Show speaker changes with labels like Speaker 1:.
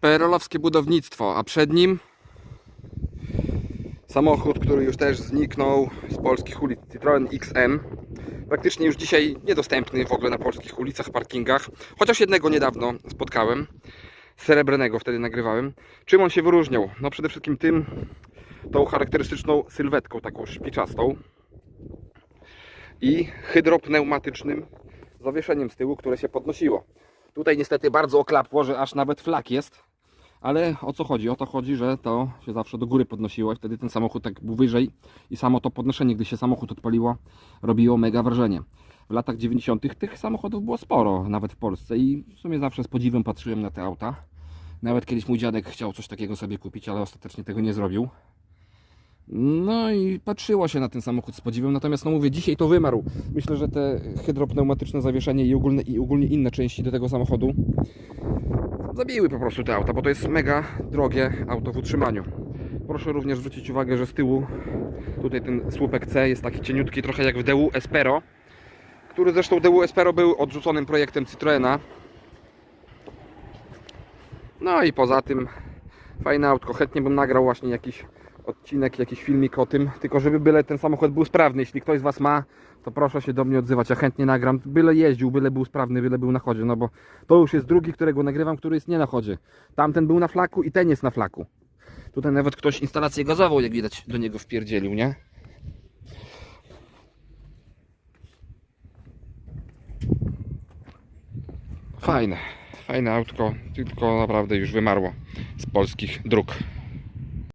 Speaker 1: perolowskie budownictwo, a przed nim samochód, który już też zniknął z polskich ulic Citroen XM. Praktycznie już dzisiaj niedostępny w ogóle na polskich ulicach, parkingach. Chociaż jednego niedawno spotkałem, srebrnego wtedy nagrywałem. Czym on się wyróżniał? No przede wszystkim tym, tą charakterystyczną sylwetką, taką szpiczastą i hydropneumatycznym zawieszeniem z tyłu, które się podnosiło. Tutaj niestety bardzo oklapło, że aż nawet flak jest. Ale o co chodzi? O to chodzi, że to się zawsze do góry podnosiło i wtedy ten samochód tak był wyżej i samo to podnoszenie, gdy się samochód odpaliło, robiło mega wrażenie. W latach 90. tych samochodów było sporo, nawet w Polsce i w sumie zawsze z podziwem patrzyłem na te auta. Nawet kiedyś mój dziadek chciał coś takiego sobie kupić, ale ostatecznie tego nie zrobił. No i patrzyło się na ten samochód z podziwem, natomiast no mówię, dzisiaj to wymarł. Myślę, że te hydropneumatyczne zawieszenie i i ogólnie inne części do tego samochodu zabiły po prostu te auta, bo to jest mega drogie auto w utrzymaniu. Proszę również zwrócić uwagę, że z tyłu tutaj ten słupek C jest taki cieniutki, trochę jak w DU Espero, który zresztą DU Espero był odrzuconym projektem Citroena. No i poza tym fajne autko. Chętnie bym nagrał właśnie jakiś odcinek, jakiś filmik o tym, tylko żeby byle ten samochód był sprawny. Jeśli ktoś z Was ma, to proszę się do mnie odzywać. Ja chętnie nagram. Byle jeździł, byle był sprawny, byle był na chodzie. No bo to już jest drugi, którego nagrywam, który jest nie na chodzie. Tamten był na flaku i ten jest na flaku. Tutaj nawet ktoś instalację gazową, jak widać, do niego wpierdzielił, nie? Fajne, fajne autko, tylko naprawdę już wymarło z polskich dróg.